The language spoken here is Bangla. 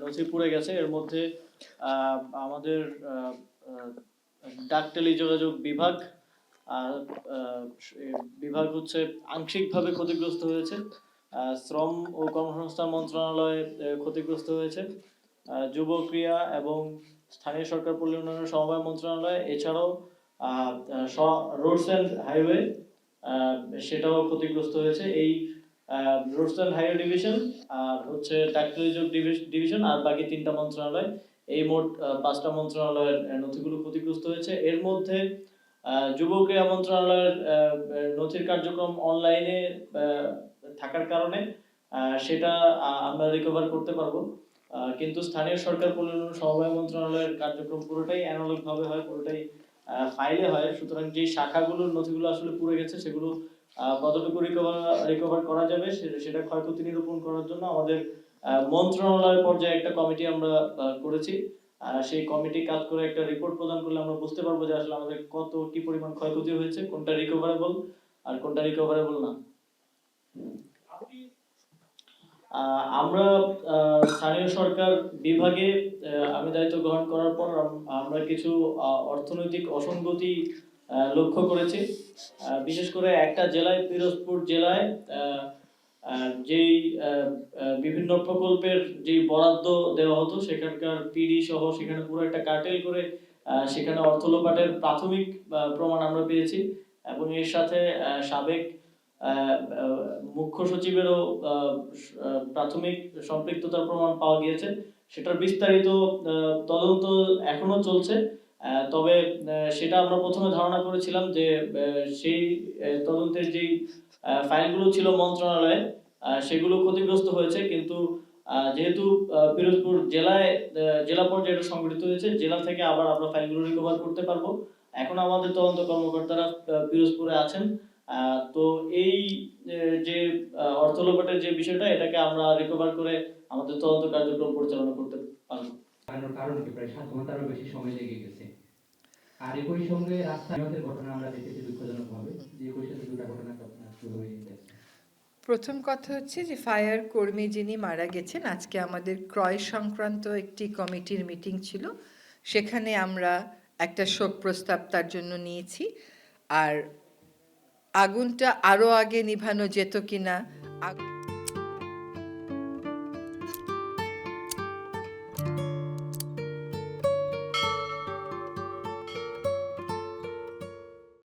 নথি গেছে। এর মধ্যে আমাদের আহ, আহ, ডাক টেলি যোগাযোগ বিভাগ বিভাগ হচ্ছে আংশিকভাবে ক্ষতিগ্রস্ত হয়েছে। শ্রম ও কর্মসংস্থান মন্ত্রণালয় ক্ষতিগ্রস্ত হয়েছে। যুব ক্রিয়া এবং স্থানীয় সরকার পল্লী সমবায় মন্ত্রণালয় এছাড়াও রোডস অ্যান্ড হাইওয়ে সেটাও ক্ষতিগ্রস্ত হয়েছে। এই রোডস অ্যান্ড হাইওয়ে ডিভিশন আর হচ্ছে ডাক্তারিযোগ ডিভিশন আর বাকি তিনটা মন্ত্রণালয়। এই মোট পাঁচটা মন্ত্রণালয়ের নথিগুলো ক্ষতিগ্রস্ত হয়েছে। এর মধ্যে যুব ক্রীড়া মন্ত্রণালয়ের নথির কার্যক্রম অনলাইনে থাকার কারণে সেটা আমরা রিকভার করতে পারব। কিন্তু স্থানীয় সরকার পরিচালনা সমবায় মন্ত্রণালয়ের কার্যক্রম পুরোটাই অ্যানালগ ভাবে হয়, পুরোটাই ফাইলে হয়। সুতরাং যে শাখাগুলোর নথিগুলো আসলে পুড়ে গেছে, সেগুলো কতটুকু রিকভার রিকভার করা যাবে সেটা ক্ষয়ক্ষতি নিরূপণ করার জন্য আমাদের মন্ত্রণালয় পর্যায়ে একটা কমিটি আমরা করেছি। সেই কমিটি কাজ করে একটা রিপোর্ট প্রদান করলে আমরা বুঝতে পারব যে আসলে আমাদের কত কি পরিমাণ ক্ষয়ক্ষতি হয়েছে কোনটা রিকভারেবল আর কোনটা রিকভারেবল না। আমরা স্থানীয় সরকার বিভাগে আমি দায়িত্ব গ্রহণ করার পর আমরা কিছু অর্থনৈতিক অসঙ্গতি লক্ষ্য করেছি। বিশেষ করে একটা জেলায়, পিরোজপুর জেলায় যেই বিভিন্ন প্রকল্পের যেই বরাদ্দ দেওয়া হতো, সেখানকার পিডি সহ সেখানে পুরো একটা কার্টেল করে সেখানে অর্থ লোপাটের প্রাথমিক প্রমাণ আমরা পেয়েছি এবং এর সাথে সাবেক মুখ্য সচিবেরও প্রাথমিক সম্পৃক্ততার প্রমাণ পাওয়া গিয়েছে। সেটার বিস্তারিত তদন্ত এখনও চলছে। তবে সেটা আমরা প্রথমে ধারণা করেছিলাম যে সেই তদন্তের আহ, ফাইলগুলো ছিল মন্ত্রণালয়ে সেগুলো ক্ষতিগ্রস্ত হয়েছে কিন্তু যেহেতু পিরোজপুর জেলায় জেলা পর্যায়ে সংগঠিত হয়েছে জেলা থেকে আবার আমরা ফাইলগুলো রিকভার করতে পারব। এখন আমাদের তদন্ত কর্মকর্তারা পিরোজপুরে আছেন। তো এই যে অর্থ লোপাটের যে বিষয়টা এটাকে আমরা রিকভার করে আমাদের তদন্ত কার্যক্রম পরিচালনা করতে পারব। প্রায় সাত ঘন্টারও বেশি সময় লেগে গেছে। আর একই সঙ্গে রাস্তায় নিহতের ঘটনা আমরা দেখেছি দুঃখজনক ভাবে যে একই সাথে দুটা ঘটনা শুরু হয়ে গেছে। প্রথম কথা হচ্ছে যে ফায়ার কর্মী যিনি মারা গেছেন, আজকে আমাদের ক্রয় সংক্রান্ত একটি কমিটির মিটিং ছিল। সেখানে আমরা একটা শোক প্রস্তাব তার জন্য নিয়েছি। আর আগুনটা আরও আগে নিভানো যেত কিনা, আগ-